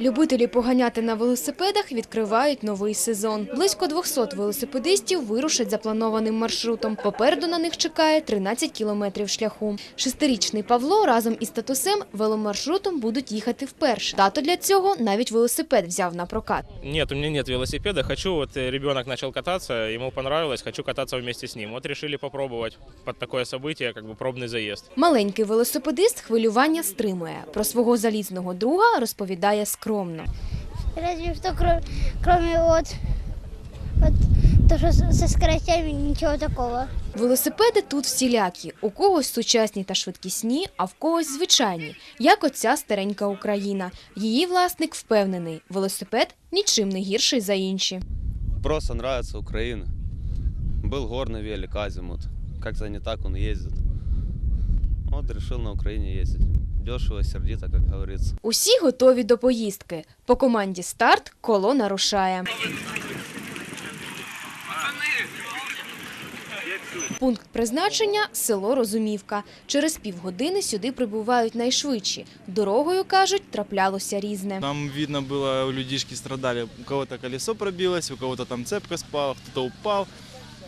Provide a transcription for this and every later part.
Любителі поганяти на велосипедах відкривають новий сезон. Близько 200 велосипедистів вирушать запланованим маршрутом. Попереду на них чекає 13 кілометрів шляху. Шестирічний Павло разом із татусем веломаршрутом будуть їхати вперше. Тато для цього навіть велосипед взяв на прокат. Нет, у меня нет велосипеда. Хочу, вот э, ребенок начал кататься, ему понравилось, хочу кататься вместе с ним. Вот решили попробовать под такое событие, как бы пробный заезд. Маленький велосипедист хвилювання стримує. Про свого залізного друга розповідає скромно. Разве что кроме, кроме вот, вот то, что с- со скоростями ничего такого. Велосипеди тут всілякі. У когось сучасні та швидкісні, а в когось звичайні, як оця старенька Україна. Її власник впевнений, велосипед нічим не гірший за інші. Просто нравится Украина. Был горный велик Азимут. Как-то не так он ездит. Вот решил на Украине ездить. Дешево, сердито, как говорится. Усі готові до поїздки. По команді старт колона рушає. Пункт призначення – село Розумівка. Через півгодини сюди прибувають найшвидші. Дорогою, кажуть, траплялося різне. Там видно было, у людишки страдали. У кого-то колесо пробилось, у кого-то там цепка спала, кто-то упал.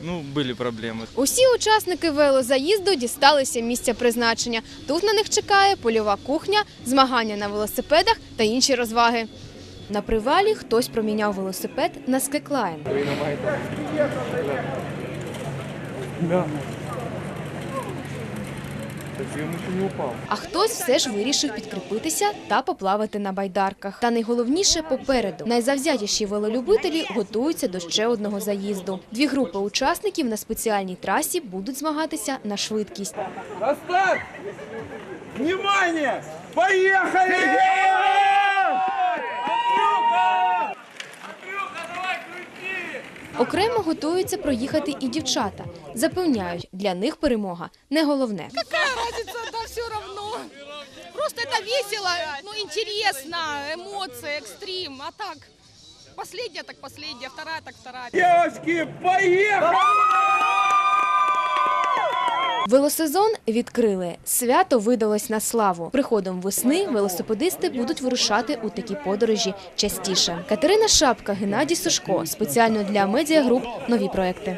Ну, були проблеми. Усі учасники велозаїзду дісталися місця призначення. Тут на них чекає польова кухня, змагання на велосипедах та інші розваги. На привалі хтось проміняв велосипед на скеклайн. А хтось все ж вирішив підкріпитися та поплавати на байдарках. Та найголовніше попереду. Найзавзятіші велолюбителі готуються до ще одного заїзду. Дві групи учасників на спеціальній трасі будуть змагатися на швидкість. Оставь! Внимание! Поехали! Окремо готуються проїхати і дівчата. Запевняють, для них перемога не головне. разница, да все равно. Просто это весело, ну интересно, эмоции, экстрим. А так, последняя так последняя, вторая так вторая. Девочки, поехали! Велосезон відкрили. Свято видалось на славу. Приходом весни велосипедисти будуть вирушати у такі подорожі частіше. Катерина Шапка, Геннадій Сушко. Спеціально для медіагруп нові проекти.